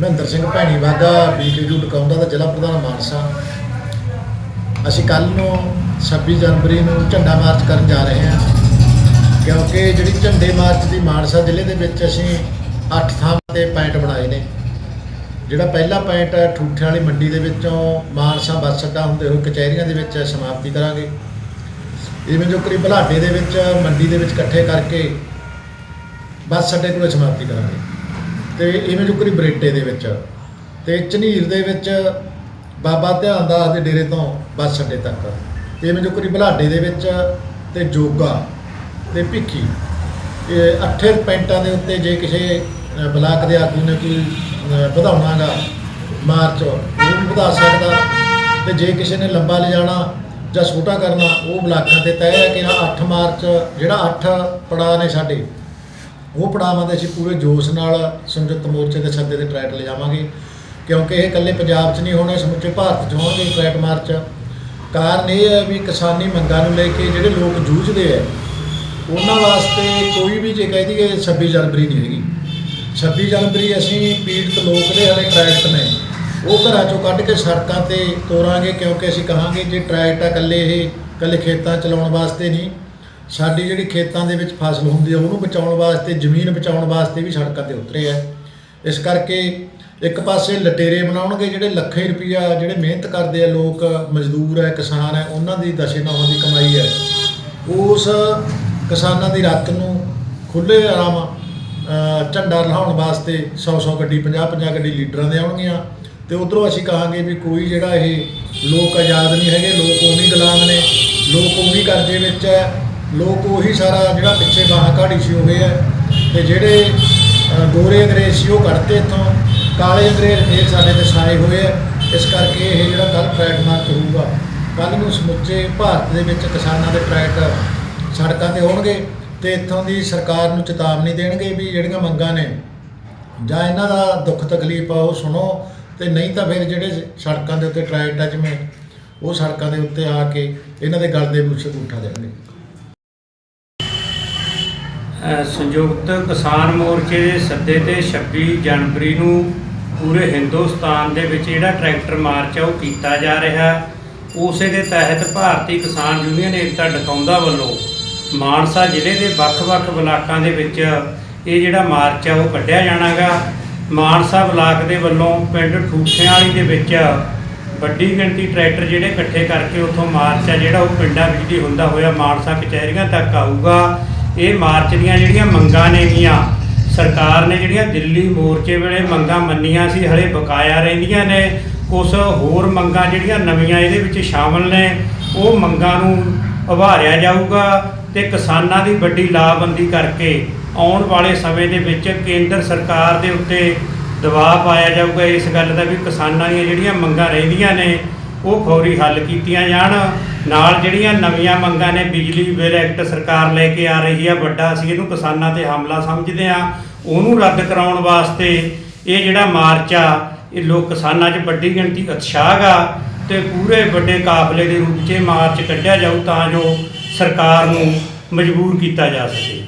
Mahinder Singh Bhaini Vaga BKU ਟਕਾਉਂਦਾ ਦਾ ਜ਼ਿਲ੍ਹਾ ਪ੍ਰਧਾਨ ਮਾਨਸਾ। ਅਸੀਂ ਕੱਲ ਨੂੰ 26 ਜਨਵਰੀ ਨੂੰ ਝੰਡਾ ਮਾਰਚ ਕਰਨ ਜਾ ਰਹੇ ਹਾਂ। ਕਿਉਂਕਿ ਜਿਹੜੀ ਝੰਡੇ ਮਾਰਚ ਦੀ ਮਾਨਸਾ ਜ਼ਿਲ੍ਹੇ ਦੇ ਵਿੱਚ ਅਸੀਂ 8 ਥਾਂ ਤੇ ਪੁਆਇੰਟ ਬਣਾਏ ਨੇ। ਜਿਹੜਾ ਪਹਿਲਾ ਪੁਆਇੰਟ ਹੈ, ਠੂਠੇ ਵਾਲੀ ਮੰਡੀ ਦੇ ਵਿੱਚੋਂ ਮਾਨਸਾ ਬੱਸ ਅੱਡਾ ਹੁੰਦੇ ਹੋਏ ਕਚਹਿਰੀਆਂ ਦੇ ਵਿੱਚ ਸਮਾਪਤੀ ਕਰਾਂਗੇ। ਇਵੇਂ ਜੋ ਕਰੀ ਬਲਾਡੇ ਦੇ ਵਿੱਚ, ਮੰਡੀ ਦੇ ਵਿੱਚ ਇਕੱਠੇ ਕਰਕੇ ਬੱਸ ਅੱਡੇ ਕੋਲ ਸਮਾਪਤੀ ਕਰਾਂਗੇ। ਤੇ ਇਵੇਂ ਜੋ ਕਰੀ ਬਰੇਟੇ ਦੇ ਵਿੱਚ। ਤੇ ਝਨੀਰ ਦੇ ਵਿੱਚ ਬਾਬਾ ਧਿਆਨ ਦਾਸ ਦੇ ਡੇਰੇ ਤੋਂ ਬੱਸ ਅੱਡੇ ਤੱਕ। ਤੇ ਇਵੇਂ ਜੋ ਕਰੀ ਬਲਾਡੇ ਦੇ ਵਿੱਚ ਤੇ ਜੋਗਾ ਤੇ ਭਿੱਖੀ। ਇਹ ਅੱਠੇ ਪੈਂਟਾਂ ਦੇ ਉੱਤੇ ਜੇ ਕਿਸੇ ਬਲਾਕ ਦੇ ਆਗੂ ਨੇ ਕੋਈ ਅ, ਵਧਾਉਣਾਗਾ ਮਾਰਚ ਉਹ ਵੀ ਵਧਾ ਸਕਦਾ। ਤੇ ਜੇ ਕਿਸੇ ਨੇ ਲੰਬਾ ਲਿਜਾਣਾ ਜਾਂ ਛੋਟਾ ਕਰਨਾ ਉਹ ਬਲਾਕਾਂ ਤੇ ਤੈਅ ਹੈ ਕਿ ਨਾ 8 ਮਾਰਚ ਜਿਹੜਾ 8 ਪੜਾਅ ਨੇ ਸਾਡੇ ਉਹ ਪੜਾਵਾਂ ਦੇ ਅਸੀਂ ਪੂਰੇ ਜੋਸ਼ ਨਾਲ ਸੰਯੁਕਤ ਮੋਰਚੇ ਦੇ ਸੱਦੇ ਤੇ ਟਰੈਟ ਲਿਜਾਵਾਂਗੇ। ਕਿਉਂਕਿ ਇਹ ਇਕੱਲੇ ਪੰਜਾਬ 'ਚ ਨਹੀਂ ਹੋਣੇ, ਸਮੁੱਚੇ ਭਾਰਤ 'ਚ ਹੋਣਗੇ ਟਰੈਟ ਮਾਰਚ ਕਾਰਨ ਇਹ ਹੈ ਵੀ ਕਿਸਾਨੀ ਮੰਗਾਂ ਨੂੰ ਲੈ ਕੇ ਜਿਹੜੇ ਲੋਕ ਜੂਝਦੇ ਆ, ਉਹਨਾਂ ਵਾਸਤੇ ਕੋਈ ਵੀ ਜੇ ਕਹਿ ਦਈਏ 26 ਜਨਵਰੀ ਨਹੀਂ ਹੈਗੀ। 26 ਜਨਵਰੀ ਅਸੀਂ ਪੀੜਤ ਲੋਕ ਦੇ ਹਲੇ ਟਰੈਕਟ ਨੇ। ਉਹ ਘਰਾਂ ਚੋਂ ਕੱਢ ਕੇ ਸੜਕਾਂ ਤੇ ਤੋਰਾਂਗੇ ਕਿਉਂਕਿ ਅਸੀਂ ਕਹਾਂਗੇ ਜੇ ਟਰੈਕਟ ਆ ਇਕੱਲੇ ਇਹ, ਇਕੱਲੇ ਖੇਤਾਂ ਚਲਾਉਣ ਵਾਸਤੇ ਨਹੀਂ। ਸਾਡੀ ਜਿਹੜੀ ਖੇਤਾਂ ਦੇ ਵਿੱਚ ਫਸਲ ਹੁੰਦੀ ਹੈ ਉਹਨੂੰ ਬਚਾਉਣ ਵਾਸਤੇ, ਜ਼ਮੀਨ ਬਚਾਉਣ ਵਾਸਤੇ ਵੀ ਸੜਕਾਂ ਤੇ ਉਤਰੇ ਆ। ਇਸ ਕਰਕੇ ਇੱਕ ਪਾਸੇ ਲਟੇਰੇ ਬਣਾਉਣਗੇ, ਜਿਹੜੇ ਲੱਖੇ ਰੁਪਈਆ ਜਿਹੜੇ ਮਿਹਨਤ ਕਰਦੇ ਆ ਲੋਕ, ਮਜ਼ਦੂਰ ਹੈ ਕਿਸਾਨ ਹੈ ਉਹਨਾਂ ਦੀ ਦਸੇ ਨੌਹਾਂ ਦੀ ਕਮਾਈ ਹੈ ਉਸ ਕਿਸਾਨਾਂ ਦੀ ਰਾਤ ਨੂੰ ਖੁੱਲੇ ਆਰਾਮ ਝੰਡਾ ਲਹਾਉਣ ਵਾਸਤੇ 100 100 ਗੱਡੀ 50 50 ਗੱਡੀ ਲੀਡਰਾਂ ਦੇ ਆਉਣਗੀਆਂ। ਤੇ ਉਧਰੋਂ ਅਸੀਂ ਕਹਾਂਗੇ ਵੀ ਕੋਈ ਜਿਹੜਾ ਇਹ ਲੋਕ ਆਜ਼ਾਦ ਨਹੀਂ ਹੈਗੇ, ਲੋਕ ਉਵੇਂ ਗੁਲਾਮ ਨੇ, ਲੋਕ ਉਵੇਂ ਕਰਜ਼ੇ ਵਿੱਚ ਹੈ ਲੋਕ ਉਹੀ ਸਾਰਾ ਜਿਹੜਾ ਪਿੱਛੇ ਬਾਹਾਂ ਘਾੜੀ ਸੀ ਹੋ ਗਏ ਹੈ ਤੇ ਜਿਹੜੇ ਅ, ਗੋਰੇ ਅੰਗਰੇਜ਼ ਸੀ ਉਹ ਕੱਢਤੇ ਇੱਥੋਂ। ਕਾਲੇ ਅੰਗਰੇਜ਼ ਫੇਰ ਸਾਡੇ ਤੇ ਛਾਏ ਹੋਏ ਹੈ ਇਸ ਕਰਕੇ ਇਹ ਜਿਹੜਾ ਕੱਲ ਟਰੈਕ ਮਾਰਚ ਹੋਊਗਾ ਕੱਲ ਨੂੰ ਸਮੁੱਚੇ ਭਾਰਤ ਦੇ ਵਿੱਚ ਕਿਸਾਨਾਂ ਦੇ ਟਰੈਕ ਸੜਕਾਂ ਤੇ ਹੋਣਗੇ ਤੇ ਇੱਥੋਂ ਦੀ ਸਰਕਾਰ ਨੂੰ ਚੇਤਾਵਨੀ ਦੇਣਗੇ ਵੀ ਜਿਹੜੀਆਂ ਮੰਗਾਂ ਨੇ ਜਾਂ ਇਹਨਾਂ ਦਾ ਦੁੱਖ ਤਕਲੀਫ ਆ ਉਹ ਸੁਣੋ ਤੇ ਨਹੀਂ ਤਾਂ ਫਿਰ ਜਿਹੜੇ ਸੜਕਾਂ ਦੇ ਉੱਤੇ ਟਰੈਕਟ ਆ ਜਿਵੇਂ ਉਹ ਸੜਕਾਂ ਦੇ ਉੱਤੇ ਆ ਕੇ ਇਹਨਾਂ ਦੇ ਗਲ ਦੇ ਵਿੱਚ ਉੱਠਾ ਦੇਣਗੇ। ਸੰਯੁਕਤ ਕਿਸਾਨ ਮੋਰਚੇ ਦੇ ਸੱਦੇ ਤੇ 26 ਜਨਵਰੀ ਨੂੰ ਪੂਰੇ ਹਿੰਦੁਸਤਾਨ ਦੇ ਵਿੱਚ ਜਿਹੜਾ ਟਰੈਕਟਰ ਮਾਰਚ ਆ, ਉਹ ਕੀਤਾ ਜਾ ਰਿਹਾ। ਉਸੇ ਦੇ ਤਹਿਤ ਭਾਰਤੀ ਕਿਸਾਨ ਯੂਨੀਅਨ ਏਕਤਾ ਡਕਾਉਂਦਾ ਵੱਲੋਂ ਮਾਨਸਾ ਜ਼ਿਲ੍ਹੇ ਦੇ ਵੱਖ-ਵੱਖ ਬਲਾਕਾਂ ਦੇ ਵਿੱਚ ਇਹ ਜਿਹੜਾ ਮਾਰਚ ਆ, ਉਹ ਕੱਢਿਆ ਜਾਣਾਗਾ। ਮਾਨਸਾ ਬਲਾਕ ਦੇ ਵੱਲੋਂ ਪਿੰਡ ਠੂਠਿਆਂ ਵਾਲੀ ਦੇ ਵਿੱਚ ਵੱਡੀ ਗਿਣਤੀ ਟਰੈਕਟਰ ਜਿਹੜੇ ਇਕੱਠੇ ਕਰਕੇ ਉੱਥੋਂ ਮਾਰਚ ਆ, ਜਿਹੜਾ ਉਹ ਪਿੰਡਾਂ ਵਿੱਚ ਦੀ ਹੁੰਦਾ ਹੋਇਆ, ਮਾਨਸਾ ਕਚਹਿਰੀਆਂ ਤੱਕ ਆਊਗਾ। ਇਹ ਮਾਰਚ ਦੀਆਂ ਜਿਹੜੀਆਂ ਮੰਗਾਂ ਨੇਗੀਆਂ ਸਰਕਾਰ ਨੇ ਜਿਹੜੀਆਂ ਦਿੱਲੀ ਮੋਰਚੇ ਵੇਲੇ ਮੰਗਾਂ ਮੰਨੀਆਂ ਸੀ, ਹਲੇ ਬਕਾਇਆ ਰਹਿੰਦੀਆਂ ਨੇ ਕੁਝ ਹੋਰ ਮੰਗਾਂ ਜਿਹੜੀਆਂ ਨਵੀਆਂ ਇਹਦੇ ਵਿੱਚ ਸ਼ਾਮਲ ਨੇ, ਉਹ ਮੰਗਾਂ ਨੂੰ ਉਭਾਰਿਆ ਜਾਊਗਾ ਤੇ ਕਿਸਾਨਾਂ ਦੀ ਵੱਡੀ ਲਾਭਬੰਦੀ ਕਰਕੇ ਆਉਣ ਵਾਲੇ ਸਮੇਂ ਦੇ ਵਿੱਚ ਕੇਂਦਰ ਸਰਕਾਰ ਦੇ ਉੱਤੇ ਦਬਾਅ ਪਾਇਆ ਜਾਊਗਾ ਇਸ ਗੱਲ ਦਾ ਵੀ ਕਿਸਾਨਾਂ ਦੀਆਂ ਜਿਹੜੀਆਂ ਮੰਗਾਂ ਰਹਿੰਦੀਆਂ ਨੇ ਉਹ ਫੌਰੀ ਹੱਲ ਕੀਤੀਆਂ ਜਾਣ। ਨਾਲ ਜਿਹੜੀਆਂ ਨਵੀਆਂ ਮੰਗਾਂ ਨੇ, ਬਿਜਲੀ ਬਿੱਲ ਐਕਟ ਸਰਕਾਰ ਲੈ ਕੇ ਆ ਰਹੀ ਆ। ਵੱਡਾ ਅਸੀਂ ਇਹਨੂੰ ਕਿਸਾਨਾਂ ਤੇ ਹਮਲਾ ਸਮਝਦੇ ਆ ਉਹਨੂੰ ਰੱਦ ਕਰਾਉਣ ਵਾਸਤੇ ਇਹ ਜਿਹੜਾ ਮਾਰਚ ਆ, ਇਹ ਲੋਕ ਕਿਸਾਨਾਂ 'ਚ ਵੱਡੀ ਗਿਣਤੀ ਉਤਸ਼ਾਹ ਆ ਤੇ ਪੂਰੇ ਵੱਡੇ ਕਾਫਲੇ ਦੇ ਰੂਪ 'ਚ ਮਾਰਚ ਕੱਢਿਆ ਜਾਊ ਤਾਂ ਜੋ ਸਰਕਾਰ ਨੂੰ ਮਜਬੂਰ ਕੀਤਾ ਜਾ ਸਕੇ।